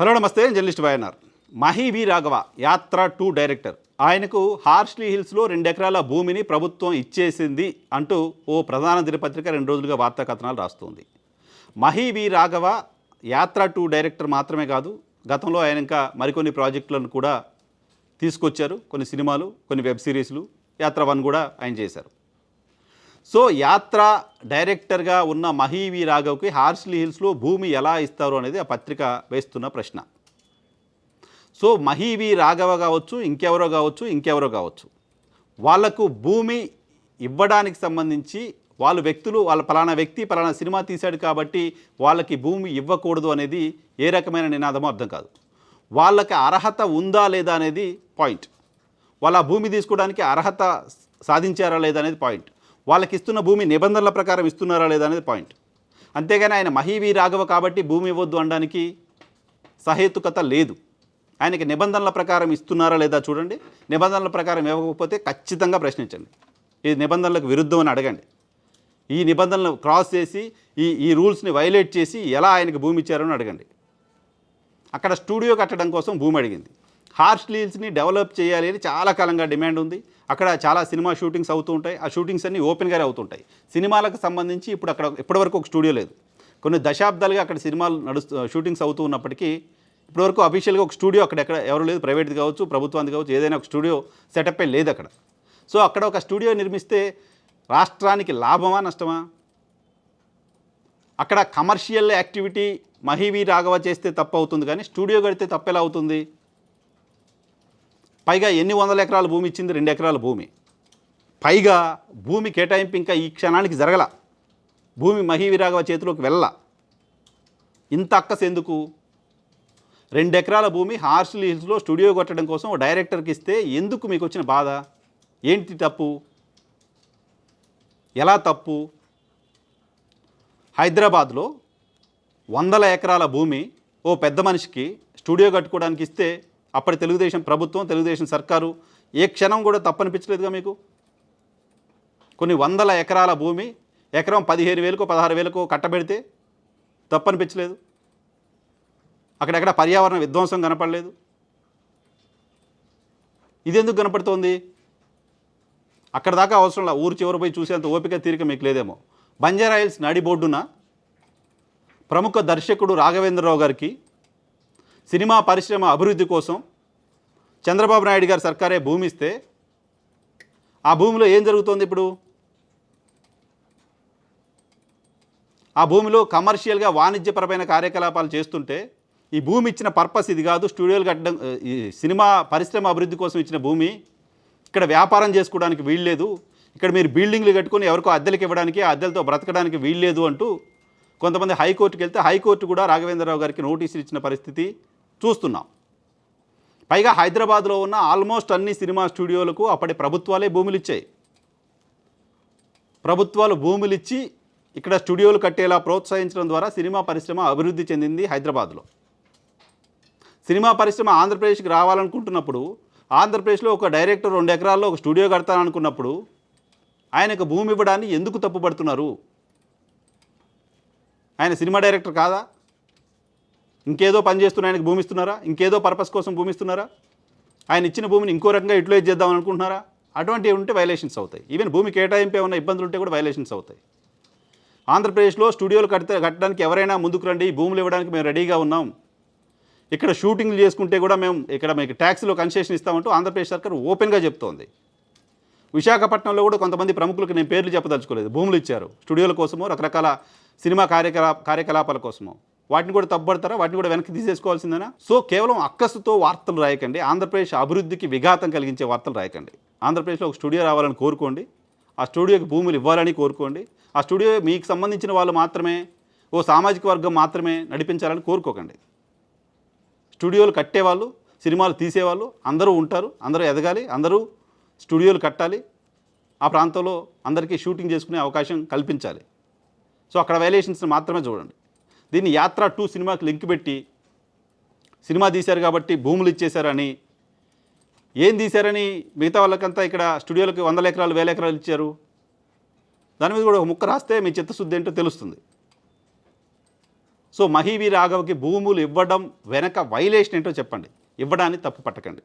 Hello నమస్తే journalist YNR. Mahi V Raghava Yatra two director. ఆయనకు Horsley హిల్స్లో రెండు ఎకరాల భూమిని ప్రభుత్వం ఇచ్చేసింది అంటూ ఓ ప్రధాన దినపత్రిక రెండు రోజులుగా వార్తా కథనాలు రాస్తుంది. Mahi V Raghava Yatra two director మాత్రమే కాదు గతంలో ఆయన ఇంకా మరికొన్ని ప్రాజెక్టులను కూడా తీసుకొచ్చారు. కొన్ని సినిమాలు కొన్ని వెబ్ సిరీస్లు యాత్ర వన్ కూడా ఆయన చేశారు. సో యాత్ర డైరెక్టర్గా ఉన్న మహీవి రాఘవ్కి హార్స్లీ హిల్స్లో భూమి ఎలా ఇస్తారు అనేది ఆ పత్రిక వేస్తున్న ప్రశ్న. సో మహీవి రాఘవ కావచ్చు ఇంకెవరో కావచ్చు ఇంకెవరో కావచ్చు. వాళ్ళకు భూమి ఇవ్వడానికి సంబంధించి వాళ్ళు వ్యక్తులు వాళ్ళ పలానా వ్యక్తి పలానా సినిమా తీశాడు కాబట్టి వాళ్ళకి భూమి ఇవ్వకూడదు అనేది ఏ రకమైన నినాదమో అర్థం కాదు. వాళ్ళకి అర్హత ఉందా లేదా అనేది పాయింట్. వాళ్ళ భూమి తీసుకోవడానికి అర్హత సాధించారా లేదా అనేది పాయింట్. వాళ్ళకి ఇస్తున్న భూమి నిబంధనల ప్రకారం ఇస్తున్నారా లేదా అనేది పాయింట్. అంతేగాని ఆయన మహీవి రాఘవ కాబట్టి భూమి ఇవ్వద్దు అనడానికి సహేతుకత లేదు. ఆయనకి నిబంధనల ప్రకారం ఇస్తున్నారా లేదా చూడండి. నిబంధనల ప్రకారం ఇవ్వకపోతే ఖచ్చితంగా ప్రశ్నించండి. ఇది నిబంధనలకు విరుద్ధం అని అడగండి. ఈ నిబంధనలు క్రాస్ చేసి ఈ ఈ రూల్స్ని వైలేట్ చేసి ఎలా ఆయనకి భూమి ఇచ్చారని అడగండి. అక్కడ స్టూడియో కట్టడం కోసం భూమి అడిగింది. హార్స్ లీల్స్ని డెవలప్ చేయాలి అని చాలా కాలంగా డిమాండ్ ఉంది. అక్కడ చాలా సినిమా షూటింగ్స్ అవుతూ ఉంటాయి. ఆ షూటింగ్స్ అన్నీ ఓపెన్గానే అవుతుంటాయి సినిమాలకు సంబంధించి ఇప్పుడు అక్కడ ఇప్పటివరకు ఒక స్టూడియో లేదు. కొన్ని దశాబ్దాలుగా అక్కడ సినిమాలు నడుస్తూ షూటింగ్స్ అవుతూ ఉన్నప్పటికీ ఇప్పటివరకు అఫీషియల్గా ఒక స్టూడియో అక్కడ ఎక్కడ ఎవరు లేదు. ప్రైవేట్ది కావచ్చు ప్రభుత్వానికి కావచ్చు ఏదైనా ఒక స్టూడియో సెటప్ లేదు అక్కడ. సో అక్కడ ఒక స్టూడియో నిర్మిస్తే రాష్ట్రానికి లాభమా నష్టమా? అక్కడ కమర్షియల్ యాక్టివిటీ మహివి రాఘవ చేస్తే తప్పు అవుతుంది కానీ స్టూడియో కడితే తప్పెలా అవుతుంది? పైగా ఎన్ని వందల ఎకరాల భూమి ఇచ్చింది? రెండు ఎకరాల భూమి. పైగా భూమి కేటాయింపు ఇంకా ఈ క్షణానికి జరగల. భూమి మహీవిరాఘవ చేతిలోకి వెళ్ళ ఇంత అక్కస్ ఎందుకు? రెండు ఎకరాల భూమి హార్స్లీ హిల్స్లో స్టూడియో కొట్టడం కోసం ఓ డైరెక్టర్కి ఇస్తే ఎందుకు మీకు వచ్చిన బాధ? ఏంటి తప్పు? ఎలా తప్పు? హైదరాబాద్లో వందల ఎకరాల భూమి ఓ పెద్ద మనిషికి స్టూడియో కట్టుకోవడానికి ఇస్తే అప్పటి తెలుగుదేశం ప్రభుత్వం తెలుగుదేశం సర్కారు ఏ క్షణం కూడా తప్పనిపించలేదుగా మీకు? కొన్ని వందల ఎకరాల భూమి ఎకరం పదిహేను వేలకు పదహారు వేలకు కట్టబెడితే తప్పనిపించలేదు. అక్కడెక్కడ పర్యావరణ విధ్వంసం కనపడలేదు. ఇది ఎందుకు కనపడుతోంది? అక్కడ దాకా అవసరం లేదు ఊరు చివరి పోయి చూసేంత ఓపిక తీరిక మీకు లేదేమో. బంజారా హిల్స్ నడి బోర్డున ప్రముఖ దర్శకుడు రాఘవేంద్రరావు గారికి సినిమా పరిశ్రమ అభివృద్ధి కోసం చంద్రబాబు నాయుడు గారు సర్కారే భూమి ఇస్తే ఆ భూమిలో ఏం జరుగుతోంది ఇప్పుడు? ఆ భూమిలో కమర్షియల్గా వాణిజ్యపరమైన కార్యకలాపాలు చేస్తుంటే ఈ భూమి ఇచ్చిన పర్పస్ ఇది కాదు. స్టూడియోలు కట్టడం ఈ సినిమా పరిశ్రమ అభివృద్ధి కోసం ఇచ్చిన భూమి ఇక్కడ వ్యాపారం చేసుకోవడానికి వీల్లేదు ఇక్కడ మీరు బిల్డింగ్లు కట్టుకొని ఎవరికో అద్దెలకు ఇవ్వడానికి ఆ అద్దెలతో బ్రతకడానికి వీల్లేదు అంటూ కొంతమంది హైకోర్టుకి వెళ్తే హైకోర్టు కూడా రాఘవేంద్రరావు గారికి నోటీసులు ఇచ్చిన పరిస్థితి. చూస్తున్నాం. పైగా హైదరాబాద్లో ఉన్న ఆల్మోస్ట్ అన్ని సినిమా స్టూడియోలకు అప్పటి ప్రభుత్వాలే భూములు ఇచ్చాయి ప్రభుత్వాలు భూములు ఇచ్చి ఇక్కడ స్టూడియోలు కట్టేలా ప్రోత్సహించడం ద్వారా సినిమా పరిశ్రమ అభివృద్ధి చెందింది హైదరాబాద్లో. సినిమా పరిశ్రమ ఆంధ్రప్రదేశ్కి రావాలనుకుంటున్నప్పుడు ఆంధ్రప్రదేశ్లో ఒక డైరెక్టర్ రెండు ఎకరాల్లో ఒక స్టూడియో కడతాననుకున్నప్పుడు ఆయనకు భూమి ఇవ్వడాన్ని ఎందుకు తప్పుపడుతున్నారు? ఆయన సినిమా డైరెక్టర్ కాదా? ఇంకేదో పని చేస్తున్న ఆయనకు భూమి ఇస్తున్నారా ఇంకేదో పర్పస్ కోసం భూమి ఇస్తున్నారా ఆయన ఇచ్చిన భూమిని ఇంకో రకంగా యూటిలైజ్ చేద్దాం అనుకుంటున్నారా? అటువంటివి ఉంటే వైలేషన్స్ అవుతాయి. ఈవెన్ భూమి కేటాయింపు ఏమైనా ఇబ్బందులు ఉంటే కూడా వైలేషన్స్ అవుతాయి. ఆంధ్రప్రదేశ్లో స్టూడియోలు కడితే కట్టడానికి ఎవరైనా ముందుకు రండి భూములు ఇవ్వడానికి మేము రెడీగా ఉన్నాం. ఇక్కడ షూటింగ్లు చేసుకుంటే కూడా మేము ఇక్కడ మీకు ట్యాక్స్లో కన్సెషన్ ఇస్తామంటూ ఆంధ్రప్రదేశ్ సర్కార్ ఓపెన్గా చెప్తోంది. విశాఖపట్నంలో కూడా కొంతమంది ప్రముఖులకు నేను పేర్లు చెప్పదలుచుకోలేదు. భూములు ఇచ్చారు. స్టూడియోల కోసమో రకరకాల సినిమా కార్యకలా కార్యకలాపాల కోసమో. వాటిని కూడా తప్పుపడతారా? వాటిని కూడా వెనక్కి తీసేసుకోవాల్సిందేనా? సో కేవలం అక్కసుతో వార్తలు రాయకండి. ఆంధ్రప్రదేశ్ అభివృద్ధికి విఘాతం కలిగించే వార్తలు రాయకండి. ఆంధ్రప్రదేశ్లో ఒక స్టూడియో రావాలని కోరుకోండి. ఆ స్టూడియోకి భూములు ఇవ్వాలని కోరుకోండి. ఆ స్టూడియో మీకు సంబంధించిన వాళ్ళు మాత్రమే ఓ సామాజిక వర్గం మాత్రమే నడిపించాలని కోరుకోకండి. స్టూడియోలు కట్టేవాళ్ళు సినిమాలు తీసేవాళ్ళు అందరూ ఉంటారు అందరూ ఎదగాలి అందరూ స్టూడియోలు కట్టాలి. ఆ ప్రాంతంలో అందరికీ షూటింగ్ చేసుకునే అవకాశం కల్పించాలి. సో అక్కడ వైలేషన్స్ మాత్రమే చూడండి. దీన్ని యాత్ర టూ సినిమాకి లింక్ పెట్టి సినిమా తీశారు కాబట్టి భూములు ఇచ్చేశారని. ఏం తీశారని మిగతా వాళ్ళకంతా ఇక్కడ స్టూడియోలకు వందల ఎకరాలు వేల ఎకరాలు ఇచ్చారు. దాని మీద కూడా ఒక ముక్క రాస్తే మీ చిత్తశుద్ధి ఏంటో తెలుస్తుంది. సో మహీవి రాఘవకి భూములు ఇవ్వడం వెనక వైలేషన్ ఏంటో చెప్పండి. ఇవ్వడాన్ని తప్పు పట్టకండి.